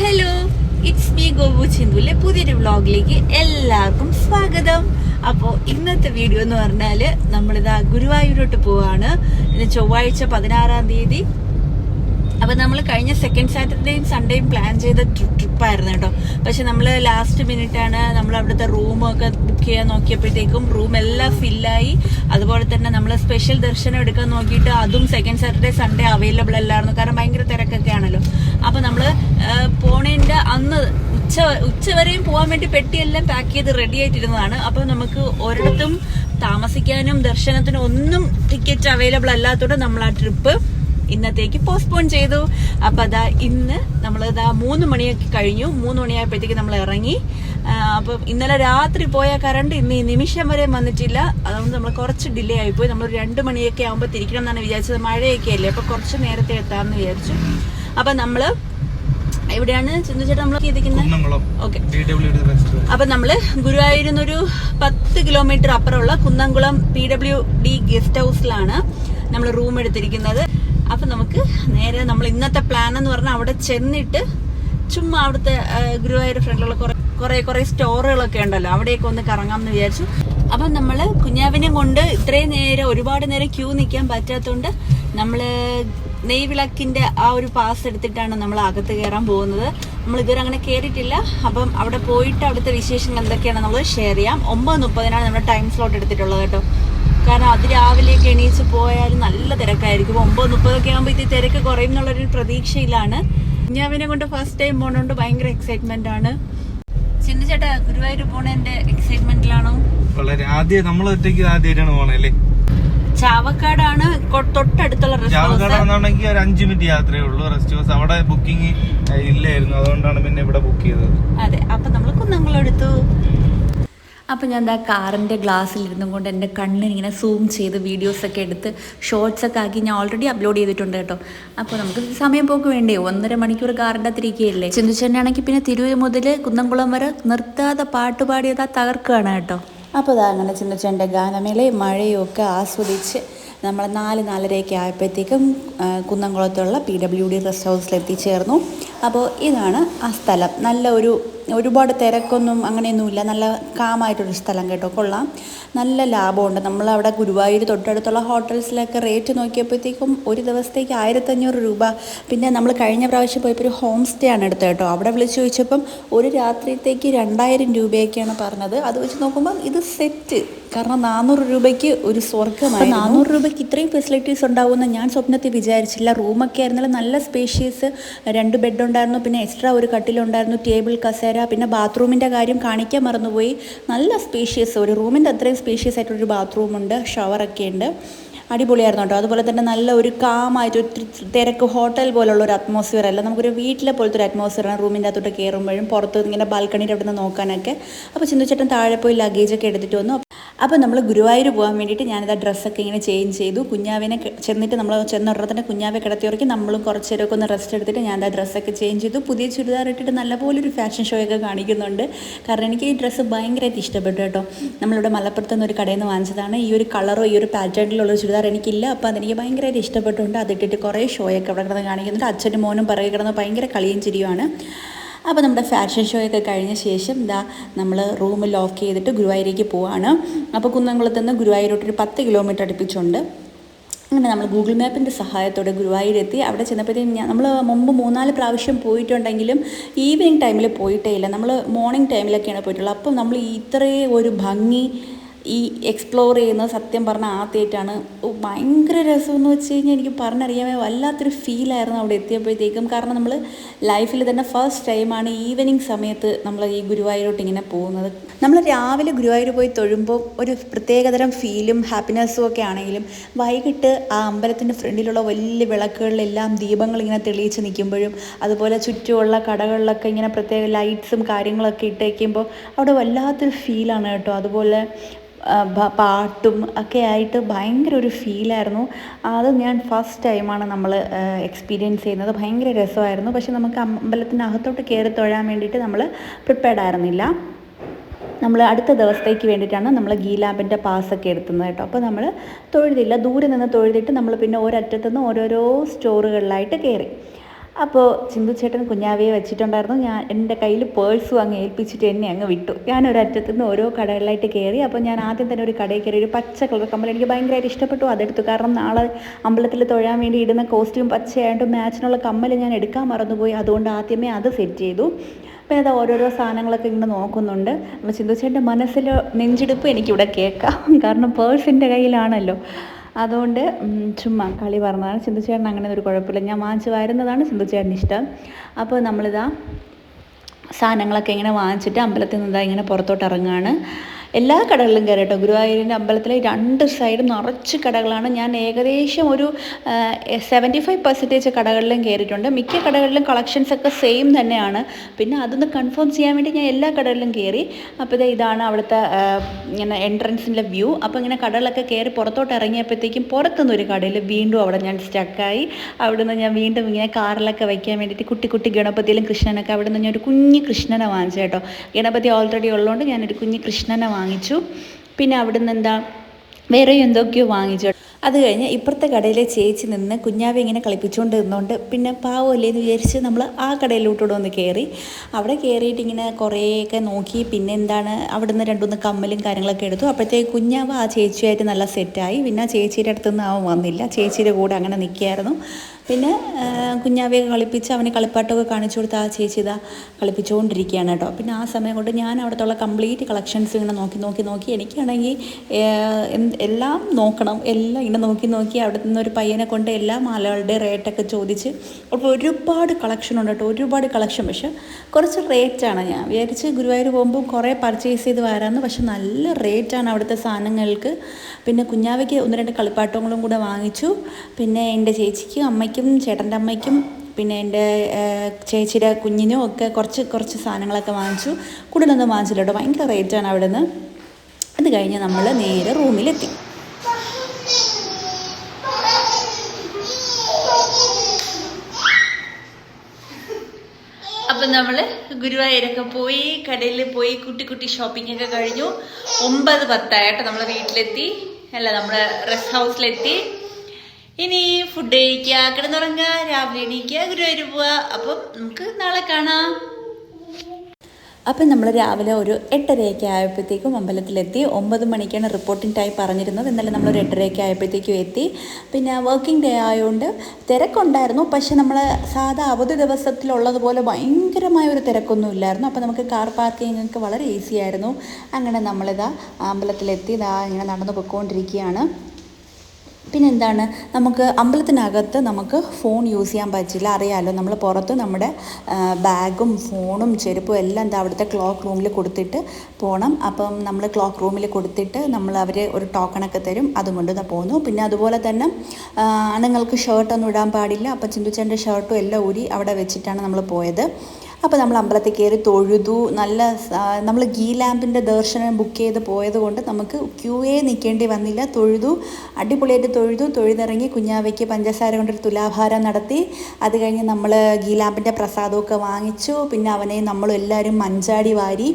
Hello it's me Gopu ചിന്തുലെ. പുതിയൊരു വ്ളോഗിലേക്ക് എല്ലാവർക്കും സ്വാഗതം. അപ്പോൾ ഇന്നത്തെ വീഡിയോ എന്ന് പറഞ്ഞാൽ നമ്മളിതാ ഗുരുവായൂരോട്ട് പോവാണ്. ചൊവ്വാഴ്ച പതിനാറാം തീയതി അപ്പൊ നമ്മൾ കഴിഞ്ഞ സെക്കൻഡ് സാറ്റർഡേയും സൺഡേയും പ്ലാൻ ചെയ്ത ട്രിപ്പായിരുന്നു കേട്ടോ. പക്ഷെ നമ്മൾ ലാസ്റ്റ് മിനിറ്റ് ആണ് നമ്മൾ അവിടുത്തെ റൂമൊക്കെ ബുക്ക് ചെയ്യാൻ നോക്കിയപ്പോഴത്തേക്കും റൂം എല്ലാം ഫില്ലായി അതുപോലെ തന്നെ നമ്മൾ സ്പെഷ്യൽ ദർശനം എടുക്കാൻ നോക്കിയിട്ട് അതും സെക്കൻഡ് സാറ്റർഡേ സൺഡേ അവൈലബിൾ അല്ലായിരുന്നു. കാരണം ഭയങ്കര തിരക്കൊക്കെ ആണല്ലോ. അപ്പൊ നമ്മൾ പോണേന്റെ അന്ന് ഉച്ച ഉച്ചവരെയും പോകാൻ വേണ്ടി പെട്ടിയെല്ലാം പാക്ക് ചെയ്ത് റെഡി ആയിട്ടിരുന്നതാണ്. അപ്പൊ നമുക്ക് ഒരിടത്തും താമസിക്കാനും ദർശനത്തിനും ഒന്നും ടിക്കറ്റ് അവൈലബിൾ അല്ലാത്തതുകൊണ്ട് നമ്മൾ ആ ട്രിപ്പ് ഇന്നത്തേക്ക് പോസ്റ്റ്പോൺ ചെയ്തു. അപ്പൊ അതാ ഇന്ന് നമ്മൾ ഇതാ മൂന്ന് മണിയൊക്കെ കഴിഞ്ഞു. മൂന്ന് മണിയായപ്പോഴത്തേക്ക് നമ്മൾ ഇറങ്ങി. അപ്പൊ ഇന്നലെ രാത്രി പോയ കറണ്ട് ഇന്ന് ഈ നിമിഷം വരെ വന്നിട്ടില്ല. അതുകൊണ്ട് നമ്മൾ കുറച്ച് ഡിലേ ആയിപ്പോയി നമ്മൾ രണ്ട് മണിയൊക്കെ ആകുമ്പോൾ തിരിക്കണം എന്നാണ് വിചാരിച്ചത്. മഴയൊക്കെ അല്ലേ? അപ്പൊ കുറച്ച് നേരത്തെ എത്താമെന്ന് വിചാരിച്ചു. അപ്പൊ നമ്മൾ എവിടെയാണ് ചിന്തു ചേട്ടാ നമ്മൾ ഓക്കെ. അപ്പൊ നമ്മൾ ഗുരുവായൂരിന്നൊരു പത്ത് കിലോമീറ്റർ അപ്പുറമുള്ള Kunnamkulam P W D guest ഹൗസിലാണ് നമ്മൾ റൂം എടുത്തിരിക്കുന്നത്. അപ്പൊ നമുക്ക് നേരെ നമ്മൾ ഇന്നത്തെ പ്ലാൻ എന്ന് പറഞ്ഞാൽ അവിടെ ചെന്നിട്ട് ചുമ്മാ അവിടുത്തെ ഗുരുവായൂർ ഫ്രണ്ടിലുള്ള കുറെ കുറെ കുറെ സ്റ്റോറുകളൊക്കെ ഉണ്ടല്ലോ. അവിടെയൊക്കെ ഒന്ന് കറങ്ങാം എന്ന് വിചാരിച്ചു. അപ്പൊ നമ്മൾ കുഞ്ഞാവിനെ കൊണ്ട് ഇത്രയും നേരം ഒരുപാട് നേരം ക്യൂ നിൽക്കാൻ പറ്റാത്തതുകൊണ്ട് നമ്മൾ നെയ്വിളക്കിന്റെ ആ ഒരു പാസ് എടുത്തിട്ടാണ് നമ്മൾ അകത്ത് കയറാൻ പോകുന്നത്. നമ്മൾ ഇതുവരെ അങ്ങനെ കയറിയിട്ടില്ല അപ്പം അവിടെ പോയിട്ട് അവിടുത്തെ വിശേഷങ്ങൾ എന്തൊക്കെയാണ് നമ്മൾ ഷെയർ ചെയ്യാം. ഒമ്പത് മുപ്പതിനാണ് നമ്മുടെ ടൈം സ്ലോട്ട് എടുത്തിട്ടുള്ളത് കേട്ടോ. കാരണം അത് രാവിലെയൊക്കെ എണീച്ച് പോയാൽ നല്ല തിരക്കായിരിക്കും. ഒമ്പത് മുപ്പതൊക്കെ ആകുമ്പോൾ ഇത് തിരക്ക് കുറയും എന്നുള്ളൊരു പ്രതീക്ഷയിലാണ്. കുഞ്ഞാവിനെ കൊണ്ട് ഫസ്റ്റ് ടൈം പോണോണ്ട് ഭയങ്കര എക്സൈറ്റ്മെന്റ് ആണ്. ചിന്തിച്ചേട്ടാ ചേട്ടാ ഗുരുവായൂർ പോണേന്റെ എക്സൈറ്റ്മെന്റിലാണോ വളരെ. ആദ്യം നമ്മൾ ഒറ്റയ്ക്ക് ആദ്യമായിട്ടാണ് പോണേ അല്ലേ? ചാവക്കാടാണ് തൊട്ടടുത്തുള്ള റെസ്റ്റ് ഒരു അഞ്ചു മിനിറ്റ് യാത്രയേ ഉള്ളൂ. റെസ്റ്റ് ഹൗസ് അവിടെ ബുക്കിംഗ് ഇല്ലായിരുന്നു. അതുകൊണ്ടാണ് പിന്നെ ഇവിടെ ബുക്ക് ചെയ്തത്. അതെ. അപ്പൊ നമ്മൾ കുന്നംകുളം എടുത്തു. അപ്പോൾ ഞാൻ എന്താ കാറിന്റെ ഗ്ലാസ്സിലിരുന്നും കൊണ്ട് എന്റെ കണ്ണിനിങ്ങനെ സൂം ചെയ്ത് വീഡിയോസൊക്കെ എടുത്ത് ഷോർട്സൊക്കെ ആക്കി ഞാൻ ഓൾറെഡി അപ്ലോഡ് ചെയ്തിട്ടുണ്ട് കേട്ടോ. അപ്പോൾ നമുക്ക് സമയം പോക്ക് വേണ്ടേ? ഒന്നര മണിക്കൂർ കാറിന്റെ അത്തിരിക്കുകയല്ലേ ചിന്തിച്ചെന്നാണെങ്കിൽ പിന്നെ തിരുവ് മുതൽ കുന്നംകുളം വരെ നിർത്താതെ പാട്ട് പാടിയതാ തകർക്കുകയാണ് കേട്ടോ. അപ്പോൾ അതാ അങ്ങനെ ചിന്തിച്ചെന്റെ ഗാനമേളയും മഴയും ഒക്കെ ആസ്വദിച്ച് നമ്മൾ നാല് നാലരയൊക്കെ ആയപ്പോഴത്തേക്കും ആ, കുന്നംകുളത്തുള്ള പി ഡബ്ല്യു ഡി റെസ്റ്റ് ഹൗസിൽ എത്തിച്ചേർന്നു. അപ്പോൾ ഇതാണ് ആ സ്ഥലം. നല്ല ഒരു ഒരുപാട് തിരക്കൊന്നും അങ്ങനെയൊന്നുമില്ല. നല്ല കാമായിട്ടൊരു സ്ഥലം കേട്ടോ. കൊള്ളാം. നല്ല ലാഭമുണ്ട്. നമ്മളവിടെ ഗുരുവായൂർ തൊട്ടടുത്തുള്ള ഹോട്ടൽസിലൊക്കെ റേറ്റ് നോക്കിയപ്പോഴത്തേക്കും ഒരു ദിവസത്തേക്ക് ആയിരത്തഞ്ഞൂറ് രൂപ. പിന്നെ നമ്മൾ കഴിഞ്ഞ പ്രാവശ്യം പോയപ്പോൾ ഒരു ഹോം സ്റ്റേ ആണ് എടുത്തത് കേട്ടോ. അവിടെ വിളിച്ച് ചോദിച്ചപ്പം ഒരു രാത്രിത്തേക്ക് രണ്ടായിരം രൂപയൊക്കെയാണ് പറഞ്ഞത്. അത് വെച്ച് നോക്കുമ്പോൾ ഇത് സെറ്റ്. കാരണം നാനൂറ് രൂപയ്ക്ക് ഒരു സ്വർഗമാണ് നാനൂറ് രൂപയ്ക്ക് ഇത്രയും ഫെസിലിറ്റീസ് ഉണ്ടാവുമെന്ന് ഞാൻ സ്വപ്നത്തിൽ വിചാരിച്ചില്ല. റൂമൊക്കെ ആയിരുന്നാലും നല്ല സ്പേഷ്യസ്. രണ്ട് ബെഡ് ഉണ്ടായിരുന്നു പിന്നെ എക്സ്ട്രാ ഒരു കട്ടിലുണ്ടായിരുന്നു. ടേബിൾ കസേര പിന്നെ ബാത്റൂമിന്റെ കാര്യം കാണിക്കാൻ മറന്നുപോയി. നല്ല സ്പേഷ്യസ് ഒരു റൂമിന്റെ അത്രയും സ്പേഷ്യസ് ആയിട്ടൊരു ബാത്റൂമുണ്ട്. ഷവറൊക്കെ ഉണ്ട്. അടിപൊളിയായിരുന്നു കേട്ടോ. അതുപോലെ തന്നെ നല്ല ഒരു കാമായിട്ട് ഒത്തിരി തിരക്ക് ഹോട്ടൽ പോലുള്ള ഒരു അറ്റ്മോസ്ഫിയർ അല്ല. നമുക്കൊരു വീട്ടിലെ പോലത്തെ ഒരു അറ്റ്മോസ്ഫിയറാണ് റൂമിന്റെ അകത്തോട്ട് കയറുമ്പോഴും പുറത്ത് ഇങ്ങനെ ബാൽക്കണിയുടെ അവിടെ നിന്ന് നോക്കാനൊക്കെ. അപ്പോൾ ചിന്തിച്ചേട്ടൻ താഴെ പോയി ലഗേജൊക്കെ എടുത്തിട്ട് വന്നു. അപ്പോൾ നമ്മൾ ഗുരുവായൂർ പോകാൻ വേണ്ടിയിട്ട് ഞാനിതാ ഡ്രസ്സൊക്കെ ഇങ്ങനെ ചേഞ്ച് ചെയ്തു. കുഞ്ഞാവിനെ ചെന്നിട്ട് നമ്മൾ ചെന്ന തന്നെ കുഞ്ഞാവെ കിടത്തിയുറക്കി നമ്മളും കുറച്ച് നേരമൊക്കെ ഒന്ന് റെസ്റ്റ് എടുത്തിട്ട് ഞാൻ ആ ഡ്രസ്സൊക്കെ ചേഞ്ച് ചെയ്തു. പുതിയ ചുരിദാർ ഇട്ടിട്ട് നല്ലപോലെ ഒരു ഫാഷൻ ഷോ ഒക്കെ കാണിക്കുന്നുണ്ട്. കാരണം എനിക്ക് ഈ ഡ്രസ്സ് ഭയങ്കരമായിട്ട് ഇഷ്ടപ്പെട്ടു കേട്ടോ. നമ്മളിവിടെ മലപ്പുറത്ത് നിന്ന് ഒരു കടയിൽ നിന്ന് വാങ്ങിച്ചതാണ്. ഈ ഒരു കളറോ ഈ ഒരു പാറ്റേണിലുള്ള ചുരിദാർ എനിക്കില്ല. അപ്പോൾ അതെനിക്ക് ഭയങ്കരമായിട്ട് ഇഷ്ടപ്പെട്ടുകൊണ്ട് അതിട്ടിട്ട് കുറേ ഷോയൊക്കെ അവിടെ കിടന്ന് കാണിക്കുന്നുണ്ട്. അച്ഛനും മോനും പിറകെ കിടന്ന് ഭയങ്കര കളിയും ചിരിയുമാണ്. അപ്പോൾ നമ്മുടെ ഫാഷൻ ഷോ ഒക്കെ കഴിഞ്ഞ ശേഷം ഇതാ നമ്മൾ റൂം ലോക്ക് ചെയ്തിട്ട് ഗുരുവായൂരേക്ക് പോവാണ്. അപ്പോൾ കുന്നംകുളത്ത് നിന്ന് ഗുരുവായൂരോട്ട് ഒരു പത്ത് കിലോമീറ്റർ അടുപ്പിച്ചുണ്ട്. അങ്ങനെ നമ്മൾ ഗൂഗിൾ മാപ്പിന്റെ സഹായത്തോടെ ഗുരുവായൂരെത്തി. അവിടെ ചെന്നപ്പോഴത്തേക്കും ഞാൻ നമ്മൾ മുമ്പ് മൂന്നാൽ പ്രാവശ്യം പോയിട്ടുണ്ടെങ്കിലും ഈവനിങ് ടൈമിൽ പോയിട്ടേ ഇല്ല. നമ്മൾ മോർണിംഗ് ടൈമിലൊക്കെയാണ് പോയിട്ടുള്ളത്. അപ്പം നമ്മൾ ഇത്രയും ഒരു ഭംഗി ഈ എക്സ്പ്ലോർ ചെയ്യുന്ന സത്യം പറഞ്ഞാൽ ആദ്യമായിട്ടാണ് ഭയങ്കര രസമെന്ന് വെച്ച് കഴിഞ്ഞാൽ എനിക്ക് പറഞ്ഞറിയാമേ വല്ലാത്തൊരു ഫീലായിരുന്നു അവിടെ എത്തിയപ്പോഴത്തേക്കും. കാരണം നമ്മൾ ലൈഫിൽ തന്നെ ഫസ്റ്റ് ടൈമാണ് ഈവനിങ് സമയത്ത് നമ്മൾ ഈ ഗുരുവായൂരോട്ട് ഇങ്ങനെ പോകുന്നത്. നമ്മൾ രാവിലെ ഗുരുവായൂർ പോയി തൊഴുമ്പോൾ ഒരു പ്രത്യേകതരം ഫീലും ഹാപ്പിനെസ്സും ഒക്കെ ആണെങ്കിലും വൈകിട്ട് ആ അമ്പലത്തിന്റെ ഫ്രണ്ടിലുള്ള വലിയ വിളക്കുകളിലെല്ലാം ദീപങ്ങൾ ഇങ്ങനെ തെളിയിച്ച് നിൽക്കുമ്പോഴും അതുപോലെ ചുറ്റുമുള്ള കടകളിലൊക്കെ ഇങ്ങനെ പ്രത്യേക ലൈറ്റ്സും കാര്യങ്ങളൊക്കെ ഇട്ടേക്കുമ്പോൾ അവിടെ വല്ലാത്തൊരു ഫീലാണ് കേട്ടോ. അതുപോലെ പാട്ടും ഒക്കെ ആയിട്ട് ഭയങ്കര ഒരു ഫീലായിരുന്നു അത് ഞാൻ ഫസ്റ്റ് ടൈമാണ് നമ്മൾ എക്സ്പീരിയൻസ് ചെയ്യുന്നത്. ഭയങ്കര രസമായിരുന്നു. പക്ഷെ നമുക്ക് അമ്പലത്തിനകത്തോട്ട് കയറി തൊഴാൻ വേണ്ടിയിട്ട് നമ്മൾ പ്രിപ്പയർഡ് ആയിരുന്നില്ല. നമ്മൾ അടുത്ത ദിവസത്തേക്ക് വേണ്ടിയിട്ടാണ് നമ്മൾ ഗീലാബിന്റെ പാസ്സൊക്കെ എടുത്തുന്നത് കേട്ടോ. അപ്പോൾ നമ്മൾ തൊഴുതില്ല. ദൂരെ നിന്ന് തൊഴുതിട്ട് നമ്മൾ പിന്നെ ഒരറ്റത്തുനിന്ന് ഓരോരോ സ്റ്റോറുകളിലായിട്ട് കയറി അപ്പോൾ ചിന്തു ചേട്ടൻ കുഞ്ഞാവയെ വെച്ചിട്ടുണ്ടായിരുന്നു. ഞാൻ എന്റെ കയ്യിൽ പേഴ്സും അങ്ങ് ഏൽപ്പിച്ചിട്ട് എന്നെ അങ്ങ് വിട്ടു. ഞാൻ ഒരറ്റത്തു നിന്ന് ഓരോ കടകളിലായിട്ട് കയറി. അപ്പോൾ ഞാൻ ആദ്യം തന്നെ ഒരു കടയിൽ കയറി ഒരു പച്ച കളർ കമ്മൽ എനിക്ക് ഭയങ്കരമായിട്ട് ഇഷ്ടപ്പെട്ടു. അതെടുത്തു. കാരണം നാളെ അമ്പലത്തിൽ തൊഴാൻ വേണ്ടി ഇടുന്ന കോസ്റ്റ്യൂം പച്ചയായിട്ട് മാച്ചിനുള്ള കമ്മൽ ഞാൻ എടുക്കാൻ മറന്നുപോയി. അതുകൊണ്ട് ആദ്യമേ അത് സെറ്റ് ചെയ്തു. അപ്പോൾ അത് ഓരോരോ സാധനങ്ങളൊക്കെ ഇങ്ങനെ നോക്കുന്നുണ്ട്. അപ്പോൾ ചിന്തിച്ചേന്റെ മനസ്സിൽ നെഞ്ചെടുപ്പ് എനിക്കിവിടെ കേൾക്കാം. കാരണം പേഴ്സിന്റെ കയ്യിലാണല്ലോ. അതുകൊണ്ട് ചുമ്മാ കളി പറഞ്ഞതാണ് സിന്ധുചേട്ടൻ അങ്ങനെ ഒരു കുഴപ്പമില്ല. ഞാൻ വാങ്ങിച്ച് വരുന്നതാണ് ചിന്തുചേട്ടന് ഇഷ്ടം. അപ്പോൾ നമ്മളിതാ സാധനങ്ങളൊക്കെ ഇങ്ങനെ വാങ്ങിച്ചിട്ട് അമ്പലത്തിൽ നിന്ന് ഇങ്ങനെ പുറത്തോട്ട് ഇറങ്ങുകയാണ്. എല്ലാ കടകളിലും കയറി കേട്ടോ ഗുരുവായൂരിന്റെ അമ്പലത്തിലെ രണ്ട് സൈഡും നിറച്ച് കടകളാണ്. ഞാൻ ഏകദേശം ഒരു സെവന്റി ഫൈവ് പെർസെന്റേജ് കടകളിലും കയറിയിട്ടുണ്ട്. മിക്ക കടകളിലും കളക്ഷൻസ് ഒക്കെ സെയിം തന്നെയാണ്. പിന്നെ അതൊന്ന് കൺഫേം ചെയ്യാൻ വേണ്ടി ഞാൻ എല്ലാ കടകളിലും കയറി. അപ്പോൾ ഇതാണ് അവിടുത്തെ ഇങ്ങനെ എൻട്രൻസിന്റെ വ്യൂ അപ്പോൾ ഇങ്ങനെ കടകളൊക്കെ കയറി പുറത്തോട്ട് ഇറങ്ങിയപ്പോഴത്തേക്കും പുറത്തുനിന്ന് ഒരു കടയിൽ വീണ്ടും അവിടെ ഞാൻ സ്റ്റക്കായി അവിടെ നിന്ന് ഞാൻ വീണ്ടും ഇങ്ങനെ കാറിലൊക്കെ വയ്ക്കാൻ വേണ്ടിയിട്ട് കുട്ടി കുട്ടി ഗണപതിയിലും കൃഷ്ണനൊക്കെ അവിടെ നിന്ന് ഞാൻ ഒരു കുഞ്ഞ് കൃഷ്ണനെ വാങ്ങിച്ചു കേട്ടോ. ഗണപതി ഓൾറെഡി ഉള്ളതുകൊണ്ട് ഞാനൊരു കുഞ്ഞ് കൃഷ്ണനെ വാങ്ങിച്ചു. പിന്നെ അവിടെ നിന്ന് എന്താ വേറെ എന്തൊക്കെയോ വാങ്ങിച്ചു. അത് കഴിഞ്ഞ് ഇപ്പുറത്തെ കടയിലെ ചേച്ചി നിന്ന് കുഞ്ഞാവെ ഇങ്ങനെ കളിപ്പിച്ചുകൊണ്ട് നിന്നുകൊണ്ട് പിന്നെ പാവമല്ലേ എന്ന് വിചാരിച്ച് നമ്മൾ ആ കടയിലോട്ടൂടെ ഒന്ന് കയറി. അവിടെ കയറിയിട്ട് ഇങ്ങനെ കുറേയൊക്കെ നോക്കി പിന്നെ എന്താണ് അവിടെ നിന്ന് രണ്ടുമൂന്ന് കമ്മലും കാര്യങ്ങളൊക്കെ എടുത്തു. അപ്പോഴത്തേക്ക് കുഞ്ഞാവ് ആ ചേച്ചിയായിട്ട് നല്ല സെറ്റായി പിന്നെ ആ ചേച്ചിയുടെ അടുത്തൊന്നും അവൻ വന്നില്ല. ചേച്ചിയുടെ കൂടെ അങ്ങനെ നിൽക്കുകയായിരുന്നു പിന്നെ കുഞ്ഞാവയെ കളിപ്പിച്ച് അവന് കളിപ്പാട്ടമൊക്കെ കാണിച്ചു കൊടുത്ത് ആ ചേച്ചി ഇതാ കളിപ്പിച്ചുകൊണ്ടിരിക്കുകയാണ് കേട്ടോ. പിന്നെ ആ സമയം കൊണ്ട് ഞാൻ അവിടുത്തെ കംപ്ലീറ്റ് കളക്ഷൻസ് ഇങ്ങനെ നോക്കി നോക്കി നോക്കി എനിക്കാണെങ്കിൽ എല്ലാം നോക്കണം. എല്ലാം ഇങ്ങനെ നോക്കി നോക്കി അവിടെ നിന്ന് ഒരു പയ്യനെ കൊണ്ട് എല്ലാ മാലകളുടെ റേറ്റൊക്കെ ചോദിച്ച് അപ്പോൾ ഒരുപാട് കളക്ഷൻ ഉണ്ട് കേട്ടോ. ഒരുപാട് കളക്ഷൻ പക്ഷെ കുറച്ച് റേറ്റാണ് ഞാൻ വിചാരിച്ച് ഗുരുവായൂർ പോകുമ്പോൾ കുറേ പർച്ചേസ് ചെയ്ത് വരാമെന്ന്. പക്ഷെ നല്ല റേറ്റാണ് അവിടുത്തെ സാധനങ്ങൾക്ക്. പിന്നെ കുഞ്ഞാവയ്ക്ക് ഒന്ന് രണ്ട് കളിപ്പാട്ടങ്ങളും കൂടെ വാങ്ങിച്ചു. പിന്നെ എന്റെ ചേച്ചിക്ക് അമ്മയ്ക്കും ചേട്ടന്റെ അമ്മയ്ക്കും പിന്നെ എന്റെ ചേച്ചിയുടെ കുഞ്ഞിനും ഒക്കെ കുറച്ച് കുറച്ച് സാധനങ്ങളൊക്കെ വാങ്ങിച്ചു. കൂടുതലൊന്നും വാങ്ങിച്ചില്ല കേട്ടോ. ഭയങ്കര റേറ്റാണ് അവിടെ നിന്ന് അത് കഴിഞ്ഞ് നമ്മൾ നേരെ റൂമിലെത്തി. അപ്പം നമ്മൾ ഗുരുവായൂരൊക്കെ പോയി കടയിൽ പോയി കുട്ടി കുട്ടി ഷോപ്പിംഗ് ഒക്കെ കഴിഞ്ഞു. ഒമ്പത് പത്തായിട്ട് നമ്മൾ വീട്ടിലെത്തി. അല്ല നമ്മൾ റെസ്റ്റ് ഹൗസിലെത്തി ഇനി ഫുഡ് കഴിക്കുക കിടന്നുറങ്ങുക രാവിലെ എണീക്കുക ഗുരുവായൂർ പോവുക അപ്പം നമുക്ക് നാളെ കാണാം. അപ്പം നമ്മൾ രാവിലെ ഒരു എട്ടരയൊക്കെ ആയപ്പോഴത്തേക്കും അമ്പലത്തിലെത്തി. ഒമ്പത് മണിക്കാണ് റിപ്പോർട്ടിംഗ് ടൈം പറഞ്ഞിരുന്നത്. എന്നാലും നമ്മൾ ഒരു എട്ടരയൊക്കെ ആയപ്പോഴത്തേക്കും എത്തി. പിന്നെ വർക്കിംഗ് ഡേ ആയതുകൊണ്ട് തിരക്കുണ്ടായിരുന്നു. പക്ഷെ നമ്മൾ സാധാ അവധി ദിവസത്തിലുള്ളതുപോലെ ഭയങ്കരമായ ഒരു തിരക്കൊന്നും ഇല്ലായിരുന്നു. അപ്പോൾ നമുക്ക് കാർ പാർക്കിംഗ് ഒക്കെ വളരെ ഈസി ആയിരുന്നു. അങ്ങനെ നമ്മളിതാ അമ്പലത്തിലെത്തി ഇതാ ഇങ്ങനെ നടന്നു പൊയ്ക്കൊണ്ടിരിക്കുകയാണ്. പിന്നെ എന്താണ് നമുക്ക് അമ്പലത്തിനകത്ത് നമുക്ക് ഫോൺ യൂസ് ചെയ്യാൻ പറ്റില്ല. അറിയാമല്ലോ നമ്മൾ പുറത്ത് നമ്മുടെ ബാഗും ഫോണും ചെരുപ്പും എല്ലാം എന്താ അവിടുത്തെ ക്ലോക്ക് റൂമിൽ കൊടുത്തിട്ട് പോകണം അപ്പം നമ്മൾ ക്ലോക്ക് റൂമിൽ കൊടുത്തിട്ട് നമ്മൾ അവർ ഒരു ടോക്കണൊക്കെ തരും. അതും കൊണ്ട് ദാ പോന്നു. അതുപോലെ തന്നെ ആണുങ്ങൾക്ക് ഷർട്ടൊന്നും ഇടാൻ പാടില്ല. അപ്പം ചിന്തുച്ചേന്റെ ഷർട്ടും എല്ലാം ഊരി അവിടെ വെച്ചിട്ടാണ് നമ്മൾ പോയത്. അപ്പോൾ നമ്മൾ അമ്പലത്തിൽ കയറി തൊഴുതു. നല്ല നമ്മൾ ഗീ ലാമ്പിന്റെ ദർശനം ബുക്ക് ചെയ്ത് പോയത് കൊണ്ട് നമുക്ക് ക്യൂയേ നിൽക്കേണ്ടി വന്നില്ല. തൊഴുതു അടിപൊളിയായിട്ട് തൊഴുതു. തൊഴുതിറങ്ങി കുഞ്ഞാവയ്ക്ക് പഞ്ചസാര കൊണ്ടൊരു തുലാഭാരം നടത്തി. അത് കഴിഞ്ഞ് നമ്മൾ ഗീ ലാമ്പിന്റെ പ്രസാദമൊക്കെ വാങ്ങിച്ചു. പിന്നെ അവനെ നമ്മൾ എല്ലാവരും മഞ്ചാടി വാരി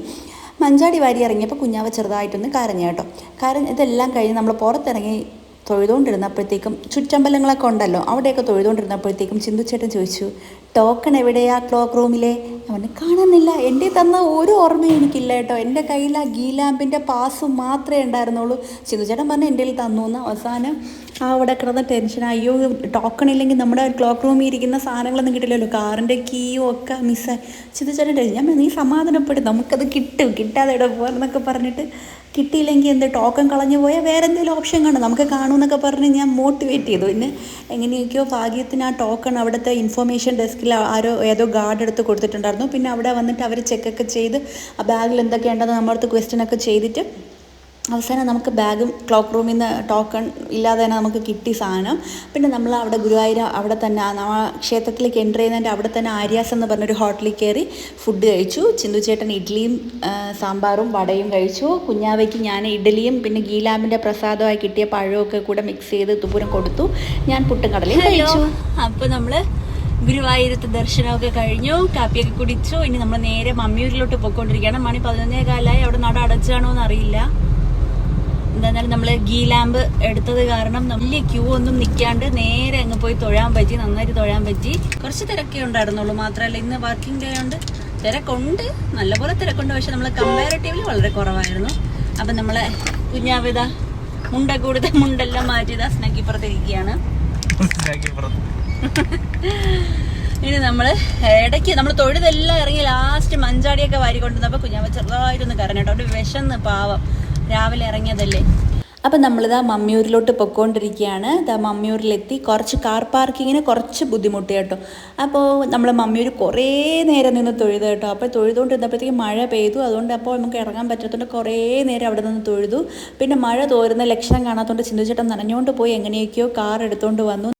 മഞ്ചാടി വാരി ഇറങ്ങിയപ്പോൾ കുഞ്ഞാവ ചെറുതായിട്ടൊന്ന് കരഞ്ഞു കേട്ടോ. കരഞ്ഞ് ഇതെല്ലാം കഴിഞ്ഞ് നമ്മൾ പുറത്തിറങ്ങി തൊഴുതുകൊണ്ടിരുന്നപ്പോഴത്തേക്കും ചുറ്റമ്പലങ്ങളൊക്കെ ഉണ്ടല്ലോ അവിടെയൊക്കെ തൊഴുതുകൊണ്ടിരുന്നപ്പോഴത്തേക്കും ചിന്തുച്ചേട്ടൻ ചോദിച്ചു ടോക്കൺ എവിടെയാ? ക്ലോക്ക് റൂമിലെ അവന് കാണുന്നില്ല. എന്റെ തന്ന ഒരു ഓർമ്മയും എനിക്കില്ല കേട്ടോ. എന്റെ കയ്യിൽ ആ ഗീ ലാമ്പിന്റെ പാസ് മാത്രമേ ഉണ്ടായിരുന്നുള്ളൂ. ചിന്തുചേട്ടൻ പറഞ്ഞു എന്റെ തന്നു എന്ന് അവസാനം ആ അവിടെ കിടന്ന ടെൻഷൻ അയ്യോ ടോക്കൺ ഇല്ലെങ്കിൽ നമ്മുടെ ക്ലോക്ക് റൂമിൽ ഇരിക്കുന്ന സാധനങ്ങളൊന്നും കിട്ടില്ലല്ലോ. കാറിന്റെ കീയും ഒക്കെ മിസ്സായി ചിന്തുചേട്ടൻ ഞാൻ നീ സമാധാനപ്പെടും. നമുക്കത് കിട്ടും. കിട്ടാതെ ഇവിടെ പോകാമെന്നൊക്കെ പറഞ്ഞിട്ട് കിട്ടിയില്ലെങ്കിൽ എന്ത് ടോക്കൺ കളഞ്ഞു പോയാൽ വേറെ എന്തെങ്കിലും ഓപ്ഷൻ കാണും നമുക്ക് കാണുമെന്നൊക്കെ പറഞ്ഞ് ഞാൻ മോട്ടിവേറ്റ് ചെയ്തു. പിന്നെ എങ്ങനെയൊക്കെയോ ഭാഗ്യത്തിന് ആ ടോക്കൺ അവിടുത്തെ ഇൻഫർമേഷൻ ഡെസ്കിൽ ആരോ ഏതോ ഗാർഡ് എടുത്ത് കൊടുത്തിട്ടുണ്ടായിരുന്നു. പിന്നെ അവിടെ വന്നിട്ട് അവർ ചെക്കൊക്കെ ചെയ്ത് ആ ബാഗിൽ എന്തൊക്കെയുണ്ടെന്ന് ക്വസ്റ്റ്യൻ ഒക്കെ ചെയ്തിട്ട് അവസാനം നമുക്ക് ബാഗും ക്ലോക്ക് റൂമിൽ നിന്ന് ടോക്കൺ ഇല്ലാതെ തന്നെ നമുക്ക് കിട്ടി സാധനം. പിന്നെ നമ്മൾ അവിടെ ഗുരുവായൂർ അവിടെ തന്നെ ആ നമ്മ ക്ഷേത്രത്തിലേക്ക് എന്റർ ചെയ്യുന്നതിന്റെ അവിടെ തന്നെ ആര്യാസ് എന്ന് പറഞ്ഞൊരു ഹോട്ടലിൽ കയറി ഫുഡ് കഴിച്ചു. ചിന്തു ചേട്ടൻ ഇഡ്ഡലിയും ആ, സാമ്പാറും വടയും കഴിച്ചു. കുഞ്ഞാവയ്ക്ക് ഞാൻ ഇഡ്ഡലിയും പിന്നെ ഗീലാമിന്റെ പ്രസാദമായി കിട്ടിയ പഴമൊക്കെ കൂടെ മിക്സ് ചെയ്ത് തുപ്പൂരം കൊടുത്തു. ഞാൻ പുട്ടും കടലയും കഴിച്ചു. അപ്പോൾ നമ്മൾ ഗുരുവായൂരത്തെ ദർശനമൊക്കെ കഴിഞ്ഞു. കാപ്പിയൊക്കെ കുടിച്ചു. ഇനി നമ്മൾ നേരെ മമ്മിയൂരിലോട്ട് പോയിക്കൊണ്ടിരിക്കുകയാണ്. മണി പതിനൊന്നേ കാലമായി അവിടെ നട അടച്ചാണോ എന്ന് അറിയില്ല. എന്തായാലും നമ്മൾ ഗീ ലാമ്പ് എടുത്തത് കാരണം വലിയ ക്യൂ ഒന്നും നിൽക്കാണ്ട് നേരെ അങ്ങ് പോയി തൊഴാൻ പറ്റി നന്നായിട്ട് തൊഴാൻ പറ്റി. കുറച്ച് തിരക്കേ ഉണ്ടായിരുന്നുള്ളൂ മാത്രമല്ല ഇന്ന് വർക്കിംഗ് ഡേ ഉണ്ട് തിരക്കുണ്ട്. നല്ലപോലെ തിരക്കുണ്ട് പക്ഷെ നമ്മൾ കമ്പാരിറ്റീവ്ലി വളരെ കുറവായിരുന്നു. അപ്പം നമ്മളെ കുഞ്ഞാവിത മുണ്ട കൂടുതൽ മുണ്ടെല്ലാം മാറ്റിയതാ സ്നക്കിപ്പുറത്തിരിക്കുകയാണ് ഇനി നമ്മൾ ഇടയ്ക്ക് നമ്മൾ തൊഴുതെല്ലാം ഇറങ്ങി ലാസ്റ്റ് മഞ്ചാടിയൊക്കെ വാരിക്കൊണ്ടിരുന്നപ്പോൾ കുഞ്ഞാമ്മ ചെറുതായിട്ടൊന്ന് കരഞ്ഞിട്ടോ അവിടെ വിശന്ന് പാവം. രാവിലെ ഇറങ്ങിയതല്ലേ? അപ്പം നമ്മളിതാ മമ്മിയൂരിലോട്ട് പൊയ്ക്കൊണ്ടിരിക്കുകയാണ് ഇതാ മമ്മിയൂരിലെത്തി. കുറച്ച് കാർ പാർക്കിങ്ങിന് കുറച്ച് ബുദ്ധിമുട്ട് കേട്ടോ. അപ്പോൾ നമ്മൾ മമ്മിയൂർ കുറേ നേരം നിന്ന് തൊഴുത് കേട്ടോ. അപ്പോൾ തൊഴുതുകൊണ്ടിരുന്നപ്പോഴത്തേക്ക് മഴ പെയ്തു. അതുകൊണ്ട് അപ്പോൾ നമുക്ക് ഇറങ്ങാൻ പറ്റാത്തതുകൊണ്ട് കുറേ നേരം അവിടെ നിന്ന് തൊഴുതു. പിന്നെ മഴ തോരുന്ന ലക്ഷണം കാണാത്തതുകൊണ്ട് ചിന്തിച്ചിട്ട് നനഞ്ഞുകൊണ്ട് പോയി എങ്ങനെയൊക്കെയോ കാർ എടുത്തുകൊണ്ട് വന്നു.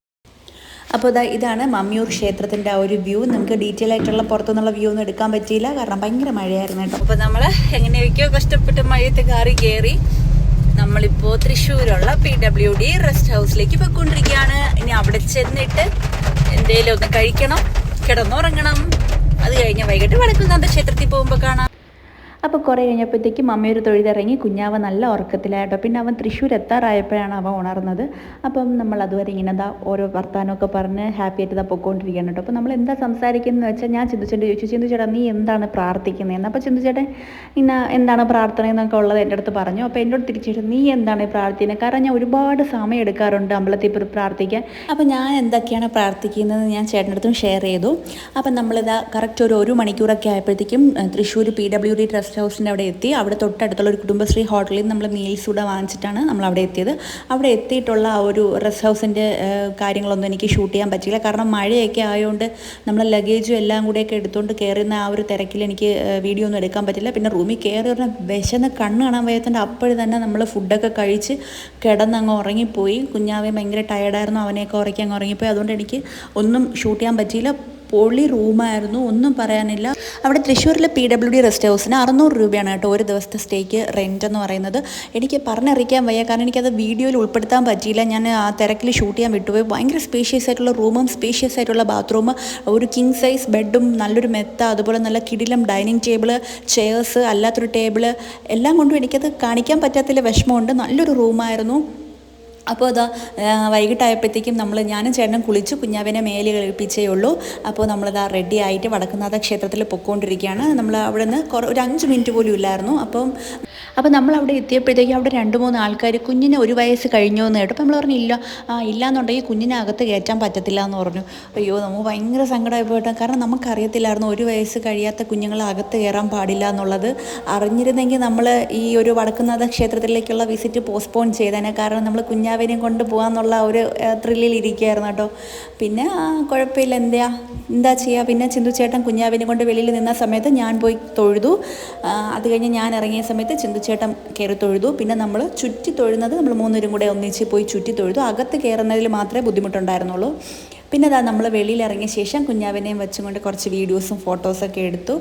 അപ്പോൾ ഇതാ ഇതാണ് മമ്മിയൂർ ക്ഷേത്രത്തിന്റെ ആ ഒരു വ്യൂ. നമുക്ക് ഡീറ്റെയിൽ ആയിട്ടുള്ള പുറത്തുനിന്നുള്ള വ്യൂ ഒന്നും എടുക്കാൻ പറ്റിയില്ല. കാരണം ഭയങ്കര മഴയായിരുന്നു കേട്ടോ. അപ്പോൾ നമ്മൾ എങ്ങനെയൊക്കെയോ കഷ്ടപ്പെട്ട് മഴയത്ത് കാറി കയറി നമ്മളിപ്പോൾ തൃശ്ശൂരുള്ള പി ഡബ്ല്യു ഡി റെസ്റ്റ് ഹൗസിലേക്ക് പോയിക്കൊണ്ടിരിക്കുകയാണ്. ഇനി അവിടെ ചെന്നിട്ട് എന്തെങ്കിലും ഒന്ന് കഴിക്കണം കിടന്നുറങ്ങണം. അത് കഴിഞ്ഞ് വൈകിട്ട് വടക്കുന്നാഥ ക്ഷേത്രത്തിൽ പോകുമ്പോൾ കാണാം. അപ്പോൾ കുറേ കഴിഞ്ഞപ്പോഴത്തേക്കും മമ്മിയൊരു തൊഴുതിറങ്ങി കുഞ്ഞാവ നല്ല ഉറക്കത്തിലായിട്ടോ പിന്നെ അവൻ തൃശ്ശൂർ എത്താറായപ്പോഴാണ് അവൻ ഉണർന്നത്. അപ്പം നമ്മൾ അതുവരെ ഇങ്ങനെ എന്താ ഓരോ വർത്താനമൊക്കെ പറഞ്ഞ് ഹാപ്പി ആയിട്ട് ഇതാ പൊയ്ക്കൊണ്ടിരിക്കുകയാണ് കേട്ടോ. അപ്പോൾ നമ്മൾ എന്താ സംസാരിക്കുന്നത് വെച്ചാൽ ഞാൻ ചിന്തിച്ചേട്ടൻ ചോദിച്ചു ചിന്തു ചേട്ടാ നീ എന്താണ് പ്രാർത്ഥിക്കുന്നത് പ്രാർത്ഥിക്കുന്നതെന്ന്? അപ്പോൾ ചിന്തു ചേട്ടൻ ഇന്ന എന്താണ് പ്രാർത്ഥന എന്നൊക്കെ ഉള്ളത് എന്റെ അടുത്ത് പറഞ്ഞു. അപ്പോൾ എന്നോട് തിരിച്ചു നീ എന്താണ് പ്രാർത്ഥിക്കുന്നത്? കാരണം ഞാൻ ഒരുപാട് സമയം എടുക്കാറുണ്ട് അമ്പലത്തിൽ പോയി പ്രാർത്ഥിക്കാൻ. അപ്പോൾ ഞാൻ എന്തൊക്കെയാണ് പ്രാർത്ഥിക്കുന്നത് ഞാൻ ചേട്ടന്റെ അടുത്തും ഷെയർ ചെയ്തു. അപ്പം നമ്മളിതാ കറക്റ്റ് ഒരു ഒരു മണിക്കൂറൊക്കെ ആയപ്പോഴത്തേക്കും Thrissur P W D trust ഹൗസിന്റെ അവിടെ എത്തി. അവിടെ തൊട്ടടുത്തുള്ള ഒരു കുടുംബശ്രീ ഹോട്ടലിൽ നമ്മൾ മീൽസ് കൂടെ വാങ്ങിച്ചിട്ടാണ് നമ്മൾ അവിടെ എത്തിയത്. അവിടെ എത്തിയിട്ടുള്ള ആ ഒരു റെസ്റ്റ് ഹൗസിന്റെ കാര്യങ്ങളൊന്നും എനിക്ക് ഷൂട്ട് ചെയ്യാൻ പറ്റില്ല കാരണം മഴയൊക്കെ ആയതുകൊണ്ട് നമ്മൾ ലഗേജും എല്ലാം കൂടെയൊക്കെ എടുത്തുകൊണ്ട് കയറുന്ന ആ ഒരു തിരക്കിൽ എനിക്ക് വീഡിയോ ഒന്നും എടുക്കാൻ പറ്റില്ല. പിന്നെ റൂമിൽ കയറി പറഞ്ഞാൽ വിശന്ന് കണ്ണ് കാണാൻ വയ്യാത്തതിന്റെ അപ്പോഴും തന്നെ നമ്മൾ ഫുഡൊക്കെ കഴിച്ച് കിടന്നങ്ങ് ഉറങ്ങിപ്പോയി. കുഞ്ഞാവെ ഭയങ്കര ടയർഡായിരുന്നു അവനെയൊക്കെ ഉറക്കി അങ്ങ് ഉറങ്ങിപ്പോയി. അതുകൊണ്ട് എനിക്ക് ഒന്നും ഷൂട്ട് ചെയ്യാൻ പറ്റിയില്ല. പൊളി റൂമായിരുന്നു ഒന്നും പറയാനില്ല. അവിടെ തൃശ്ശൂരിലെ പി ഡബ്ല്യു ഡി റെസ്റ്റ് ഹൗസിന് അറുന്നൂറ് രൂപയാണ് കേട്ടോ ഒരു ദിവസത്തെ സ്റ്റേക്ക് റെന്റ് എന്ന് പറയുന്നത്. എനിക്ക് പറഞ്ഞറിയിക്കാൻ വയ്യ കാരണം എനിക്കത് വീഡിയോയിൽ ഉൾപ്പെടുത്താൻ പറ്റിയില്ല. ഞാൻ ആ തിരക്കിൽ ഷൂട്ട് ചെയ്യാൻ വിട്ടുപോയി. ഭയങ്കര സ്പേഷ്യസ് ആയിട്ടുള്ള റൂമും സ്പേഷ്യസ് ആയിട്ടുള്ള ബാത്റൂം ഒരു കിങ് സൈസ് ബെഡും നല്ലൊരു മെത്ത അതുപോലെ നല്ല കിടിലം ഡൈനിങ് ടേബിൾ ചെയേഴ്സ് അല്ലാത്തൊരു ടേബിൾ എല്ലാം കൊണ്ടും എനിക്കത് കാണിക്കാൻ പറ്റാത്തതിൽ വിഷമമുണ്ട്. നല്ലൊരു റൂമായിരുന്നു അപ്പോൾ അതാ വൈകിട്ടായപ്പോഴത്തേക്കും നമ്മൾ ഞാനും ചേട്ടനും കുളിച്ച് കുഞ്ഞാവിനെ മേലെ കളിപ്പിച്ചേ ഉള്ളൂ. അപ്പോൾ നമ്മളതാ റെഡി ആയിട്ട് വടക്കുന്നാഥ ക്ഷേത്രത്തിൽ പൊയ്ക്കൊണ്ടിരിക്കുകയാണ്. നമ്മൾ അവിടെ നിന്ന് കുറേ ഒരു അഞ്ച് മിനിറ്റ് പോലും ഇല്ലായിരുന്നു. അപ്പം അപ്പോൾ നമ്മൾ അവിടെ എത്തിയപ്പോഴത്തേക്കും അവിടെ രണ്ട് മൂന്ന് ആൾക്കാർ കുഞ്ഞിന് ഒരു വയസ്സ് കഴിഞ്ഞോ എന്ന് കേട്ടു അപ്പോൾ നമ്മൾ പറഞ്ഞു ഇല്ല ആ ഇല്ലാന്നുണ്ടെങ്കിൽ കുഞ്ഞിനെ അകത്ത് കയറ്റാൻ പറ്റത്തില്ല എന്ന് പറഞ്ഞു. അയ്യോ നമുക്ക് ഭയങ്കര സങ്കടമായി പോയിട്ടോ കാരണം നമുക്കറിയത്തില്ലായിരുന്നു ഒരു വയസ്സ് കഴിയാത്ത കുഞ്ഞുങ്ങളെ അകത്ത് കയറാൻ പാടില്ല എന്നുള്ളത്. അറിഞ്ഞിരുന്നെങ്കിൽ നമ്മൾ ഈ ഒരു വടക്കുന്നാഥ ക്ഷേത്രത്തിലേക്കുള്ള വിസിറ്റ് പോസ്റ്റ്പോൺ ചെയ്തേനെ. കാരണം നമ്മൾ കുഞ്ഞാവിനെയും കൊണ്ട് പോകാമെന്നുള്ള ഒരു ത്രില്ലിൽ ഇരിക്കുകയായിരുന്നു കേട്ടോ. പിന്നെ കുഴപ്പമില്ല. എന്താ എന്താ ചെയ്യുക പിന്നെ ചിന്തു ചേട്ടൻ കുഞ്ഞാവിനെ കൊണ്ട് വെളിയിൽ നിന്ന സമയത്ത് ഞാൻ പോയി തൊഴുതു. അത് കഴിഞ്ഞ് ഞാൻ ഇറങ്ങിയ സമയത്ത് ചിന്തു ചേട്ടൻ കയറി തൊഴുതു. പിന്നെ നമ്മൾ ചുറ്റി തൊഴുന്നത് നമ്മൾ മൂന്നുപേരും കൂടെ ഒന്നിച്ച് പോയി ചുറ്റി തൊഴുതു. അകത്ത് കയറുന്നതിൽ മാത്രമേ ബുദ്ധിമുട്ടുണ്ടായിരുന്നുള്ളൂ. പിന്നെ അതാ നമ്മൾ വെളിയിൽ ഇറങ്ങിയ ശേഷം കുഞ്ഞാവിനെയും വെച്ചുകൊണ്ട് കുറച്ച് വീഡിയോസും ഫോട്ടോസൊക്കെ എടുത്തു.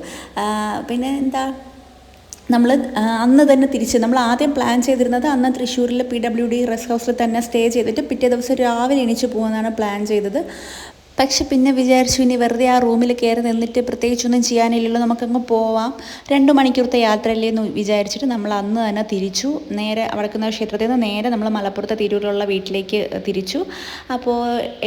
പിന്നെ എന്താ? നമ്മൾ അന്ന് തന്നെ തിരിച്ച് നമ്മൾ ആദ്യം പ്ലാൻ ചെയ്തിരുന്നത് അന്ന് തൃശ്ശൂരിലെ പി ഡബ്ല്യു ഡി റെസ്റ്റ് ഹൗസിൽ തന്നെ സ്റ്റേ ചെയ്തിട്ട് പിറ്റേ ദിവസം രാവിലെ എണീച്ച് പോകുന്നതാണ് പ്ലാൻ ചെയ്തത്. പക്ഷെ പിന്നെ വിചാരിച്ചു ഇനി വെറുതെ ആ റൂമിൽ കയറി നിന്നിട്ട് പ്രത്യേകിച്ചൊന്നും ചെയ്യാനില്ലല്ലോ നമുക്കങ്ങ് പോവാം. രണ്ട് മണിക്കൂറത്തെ യാത്രയല്ലേ എന്ന് വിചാരിച്ചിട്ട് നമ്മൾ അന്ന് തന്നെ തിരിച്ചു. നേരെ വടക്കുന്ന ക്ഷേത്രത്തിൽ നിന്ന് നേരെ നമ്മൾ മലപ്പുറത്തെ തിരൂരിലുള്ള വീട്ടിലേക്ക് തിരിച്ചു. അപ്പോൾ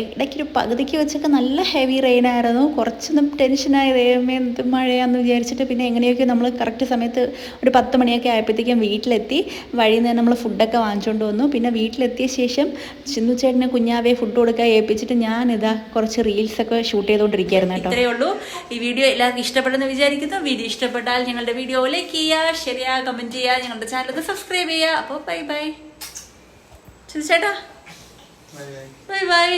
ഇടയ്ക്കൊരു പകുതിക്ക് വെച്ചൊക്കെ നല്ല ഹെവി റെയിൻ ആയിരുന്നു. കുറച്ചൊന്നും ടെൻഷനായി ദൈവമേ എന്ത് മഴയാന്ന് വിചാരിച്ചിട്ട് പിന്നെ എങ്ങനെയൊക്കെ നമ്മൾ കറക്റ്റ് സമയത്ത് ഒരു പത്ത് മണിയൊക്കെ ആയപ്പോഴത്തേക്കും വീട്ടിലെത്തി. വഴിയിൽ നിന്ന് നമ്മൾ ഫുഡൊക്കെ വാങ്ങിച്ചുകൊണ്ട് വന്നു. പിന്നെ വീട്ടിലെത്തിയ ശേഷം ചേട്ടന് കുഞ്ഞാവെ ഫുഡ് കൊടുക്കാൻ ഏൽപ്പിച്ചിട്ട് ഞാനിതാ കുറച്ച് റീൽസ് ഒക്കെ ഷൂട്ട് ചെയ്തുകൊണ്ടിരിക്കുകയായിരുന്നു കേട്ടോ. ഇത്രയേ ഉള്ളൂ. ഈ വീഡിയോ എല്ലാവർക്കും ഇഷ്ടപ്പെടുന്ന വിചാരിക്കുന്നു. വീഡിയോ ഇഷ്ടപ്പെട്ടാൽ ഞങ്ങളുടെ വീഡിയോ ലൈക്ക് ചെയ്യുക ഷെയർ ചെയ്യുക കമന്റ് ചെയ്യുക ഞങ്ങളുടെ ചാനൽ ഒന്ന് സബ്സ്ക്രൈബ് ചെയ്യുക. അപ്പോൾ ബൈ ബൈ ചേട്ടാ. Bye bye